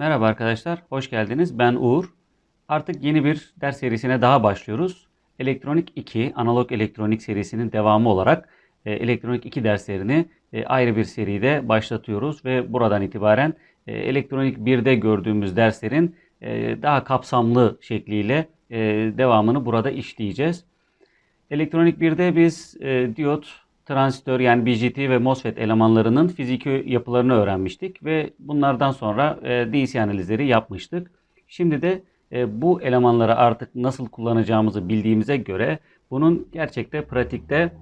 Merhaba arkadaşlar, hoş geldiniz. Ben Uğur. Artık yeni bir ders serisine daha başlıyoruz. Elektronik 2, analog elektronik serisinin devamı olarak e, elektronik 2 derslerini e, ayrı bir seride başlatıyoruz ve buradan itibaren e, elektronik 1'de gördüğümüz derslerin e, daha kapsamlı şekliyle e, devamını burada işleyeceğiz. Elektronik 1'de biz e, diyot, transistör yani BJT ve MOSFET elemanlarının fiziki yapılarını öğrenmiştik ve bunlardan sonra e, DC analizleri yapmıştık. Şimdi de e, bu elemanları artık nasıl kullanacağımızı bildiğimize göre bunun gerçekte pratikte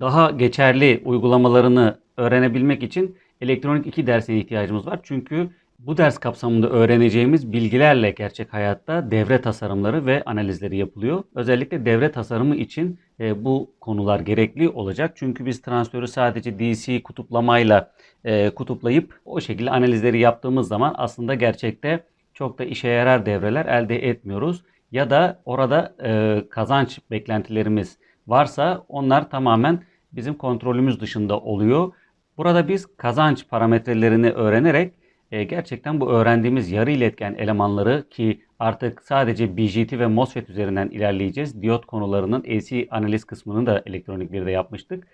daha geçerli uygulamalarını öğrenebilmek için elektronik 2 dersine ihtiyacımız var. Çünkü bu ders kapsamında öğreneceğimiz bilgilerle gerçek hayatta devre tasarımları ve analizleri yapılıyor. Özellikle devre tasarımı için e, bu konular gerekli olacak. Çünkü biz transistörü sadece DC kutuplamayla e, kutuplayıp o şekilde analizleri yaptığımız zaman aslında gerçekte çok da işe yarar devreler elde etmiyoruz. Ya da orada e, kazanç beklentilerimiz varsa onlar tamamen bizim kontrolümüz dışında oluyor. Burada biz kazanç parametrelerini öğrenerek e, gerçekten bu öğrendiğimiz yarı iletken elemanları ki artık sadece BJT ve MOSFET üzerinden ilerleyeceğiz. Diyot konularının AC analiz kısmını da elektronik 1'de yapmıştık.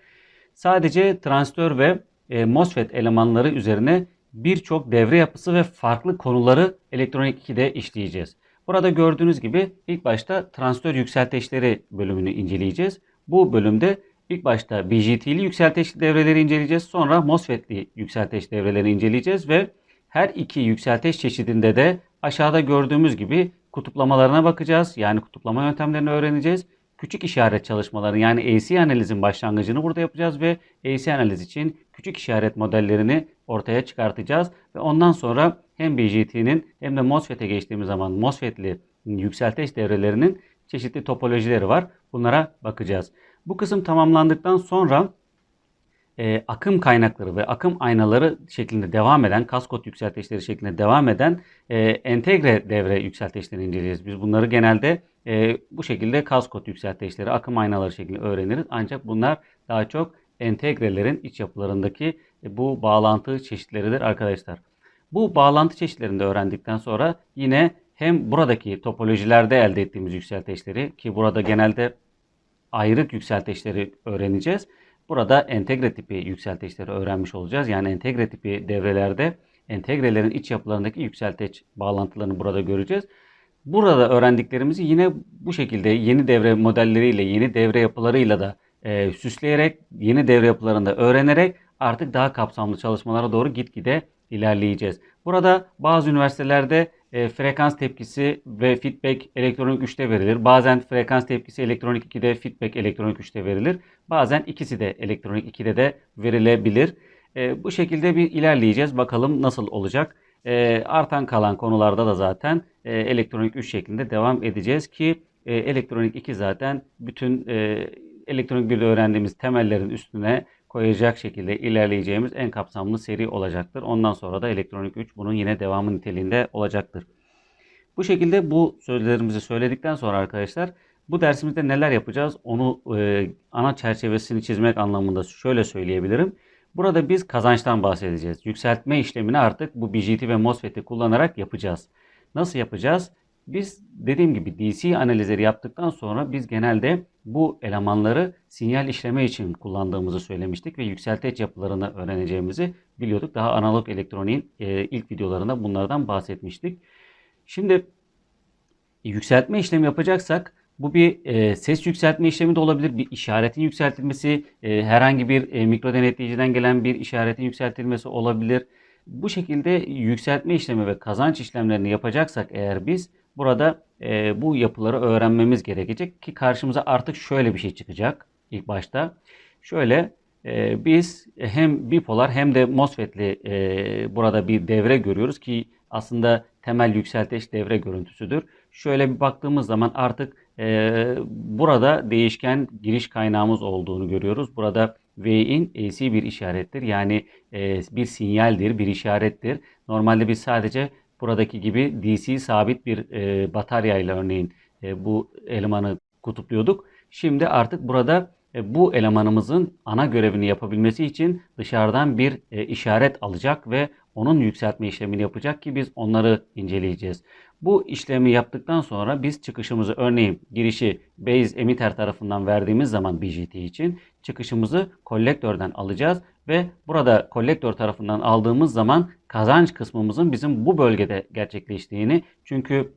Sadece transistör ve e, MOSFET elemanları üzerine birçok devre yapısı ve farklı konuları elektronik 2'de işleyeceğiz. Burada gördüğünüz gibi ilk başta transistör yükselteçleri bölümünü inceleyeceğiz. Bu bölümde ilk başta BJT'li yükselteçli devreleri inceleyeceğiz. Sonra MOSFET'li yükselteç devreleri inceleyeceğiz ve her iki yükselteç çeşidinde de aşağıda gördüğümüz gibi kutuplamalarına bakacağız. Yani kutuplama yöntemlerini öğreneceğiz. Küçük işaret çalışmaları yani AC analizin başlangıcını burada yapacağız ve AC analiz için küçük işaret modellerini ortaya çıkartacağız. Ve ondan sonra hem BJT'nin hem de MOSFET'e geçtiğimiz zaman MOSFET'li yükselteç devrelerinin çeşitli topolojileri var. Bunlara bakacağız. Bu kısım tamamlandıktan sonra e, akım kaynakları ve akım aynaları şeklinde devam eden, kaskot yükselteçleri şeklinde devam eden e, entegre devre yükselteçlerini inceleyeceğiz. Biz bunları genelde e, bu şekilde kaskot yükselteçleri, akım aynaları şeklinde öğreniriz. Ancak bunlar daha çok entegrelerin iç yapılarındaki e, bu bağlantı çeşitleridir arkadaşlar. Bu bağlantı çeşitlerini de öğrendikten sonra yine hem buradaki topolojilerde elde ettiğimiz yükselteçleri ki burada genelde ayrık yükselteçleri öğreneceğiz. Burada entegre tipi yükselteçleri öğrenmiş olacağız. Yani entegre tipi devrelerde entegrelerin iç yapılarındaki yükselteç bağlantılarını burada göreceğiz. Burada öğrendiklerimizi yine bu şekilde yeni devre modelleriyle, yeni devre yapılarıyla da e, süsleyerek, yeni devre yapılarında öğrenerek artık daha kapsamlı çalışmalara doğru gitgide ilerleyeceğiz. Burada bazı üniversitelerde e, frekans tepkisi ve feedback elektronik 3'te verilir. Bazen frekans tepkisi elektronik 2'de, feedback elektronik 3'te verilir. Bazen ikisi de elektronik 2'de de verilebilir. E, bu şekilde bir ilerleyeceğiz. Bakalım nasıl olacak. E, artan kalan konularda da zaten e, elektronik 3 şeklinde devam edeceğiz ki e, elektronik 2 zaten bütün e, elektronik 1'de öğrendiğimiz temellerin üstüne koyacak şekilde ilerleyeceğimiz en kapsamlı seri olacaktır. Ondan sonra da elektronik 3 bunun yine devamı niteliğinde olacaktır. Bu şekilde bu sözlerimizi söyledikten sonra arkadaşlar bu dersimizde neler yapacağız onu e, ana çerçevesini çizmek anlamında şöyle söyleyebilirim. Burada biz kazançtan bahsedeceğiz. Yükseltme işlemini artık bu BJT ve MOSFET'i kullanarak yapacağız. Nasıl yapacağız? Biz dediğim gibi DC analizleri yaptıktan sonra biz genelde bu elemanları sinyal işleme için kullandığımızı söylemiştik ve yükselteç yapılarını öğreneceğimizi biliyorduk. Daha analog elektroniğin e, ilk videolarında bunlardan bahsetmiştik. Şimdi yükseltme işlemi yapacaksak bu bir e, ses yükseltme işlemi de olabilir. Bir işaretin yükseltilmesi, e, herhangi bir e, mikro denetleyiciden gelen bir işaretin yükseltilmesi olabilir. Bu şekilde yükseltme işlemi ve kazanç işlemlerini yapacaksak eğer biz burada e, bu yapıları öğrenmemiz gerekecek ki karşımıza artık şöyle bir şey çıkacak ilk başta. Şöyle e, biz hem bipolar hem de MOSFET'li e, burada bir devre görüyoruz ki aslında temel yükselteç devre görüntüsüdür. Şöyle bir baktığımız zaman artık e, burada değişken giriş kaynağımız olduğunu görüyoruz. Burada V'in AC bir işarettir. Yani e, bir sinyaldir, bir işarettir. Normalde biz sadece buradaki gibi DC sabit bir e, batarya ile örneğin e, bu elemanı kutupluyorduk. Şimdi artık burada e, bu elemanımızın ana görevini yapabilmesi için dışarıdan bir e, işaret alacak ve onun yükseltme işlemini yapacak ki biz onları inceleyeceğiz. Bu işlemi yaptıktan sonra biz çıkışımızı örneğin girişi base emitter tarafından verdiğimiz zaman BGT için çıkışımızı kolektörden alacağız ve burada kolektör tarafından aldığımız zaman kazanç kısmımızın bizim bu bölgede gerçekleştiğini çünkü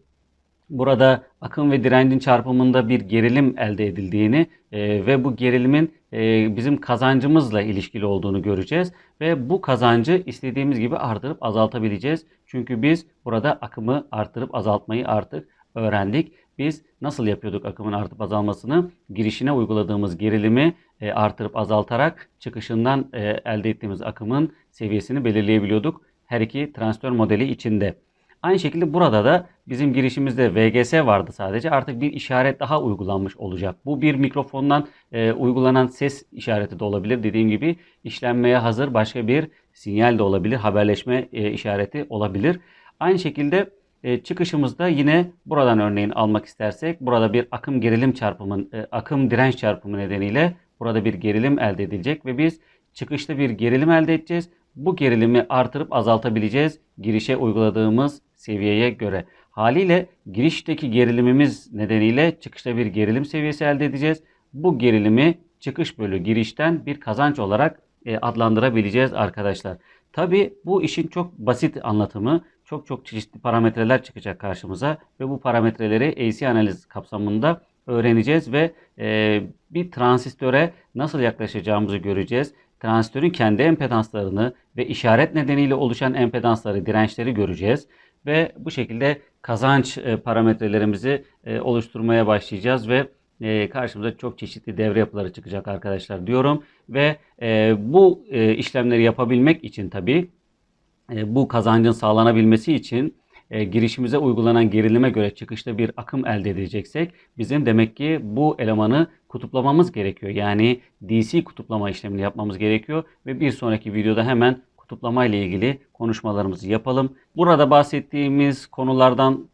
burada akım ve direncin çarpımında bir gerilim elde edildiğini e, ve bu gerilimin e, bizim kazancımızla ilişkili olduğunu göreceğiz ve bu kazancı istediğimiz gibi artırıp azaltabileceğiz. Çünkü biz burada akımı artırıp azaltmayı artık öğrendik. Biz nasıl yapıyorduk akımın artıp azalmasını? Girişine uyguladığımız gerilimi e, artırıp azaltarak çıkışından e, elde ettiğimiz akımın seviyesini belirleyebiliyorduk. Her iki transistör modeli içinde. Aynı şekilde burada da bizim girişimizde VGS vardı sadece. Artık bir işaret daha uygulanmış olacak. Bu bir mikrofondan e, uygulanan ses işareti de olabilir. Dediğim gibi işlenmeye hazır başka bir sinyal de olabilir. Haberleşme e, işareti olabilir. Aynı şekilde e, çıkışımızda yine buradan örneğin almak istersek burada bir akım gerilim çarpımı, e, akım direnç çarpımı nedeniyle burada bir gerilim elde edilecek ve biz çıkışta bir gerilim elde edeceğiz. Bu gerilimi artırıp azaltabileceğiz girişe uyguladığımız seviyeye göre. Haliyle girişteki gerilimimiz nedeniyle çıkışta bir gerilim seviyesi elde edeceğiz. Bu gerilimi çıkış bölü girişten bir kazanç olarak e, adlandırabileceğiz arkadaşlar. Tabi bu işin çok basit anlatımı. Çok çok çeşitli parametreler çıkacak karşımıza ve bu parametreleri AC analiz kapsamında öğreneceğiz ve e, bir transistöre nasıl yaklaşacağımızı göreceğiz. Transistörün kendi empedanslarını ve işaret nedeniyle oluşan empedansları, dirençleri göreceğiz. Ve bu şekilde kazanç e, parametrelerimizi e, oluşturmaya başlayacağız ve e, karşımıza çok çeşitli devre yapıları çıkacak arkadaşlar diyorum. Ve bu işlemleri yapabilmek için tabi bu kazancın sağlanabilmesi için girişimize uygulanan gerilime göre çıkışta bir akım elde edeceksek bizim demek ki bu elemanı kutuplamamız gerekiyor. Yani DC kutuplama işlemini yapmamız gerekiyor ve bir sonraki videoda hemen kutuplama ile ilgili konuşmalarımızı yapalım. Burada bahsettiğimiz konulardan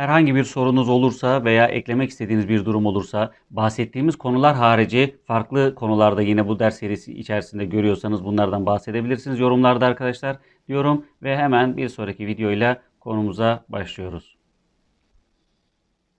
herhangi bir sorunuz olursa veya eklemek istediğiniz bir durum olursa bahsettiğimiz konular harici farklı konularda yine bu ders serisi içerisinde görüyorsanız bunlardan bahsedebilirsiniz yorumlarda arkadaşlar diyorum ve hemen bir sonraki videoyla konumuza başlıyoruz.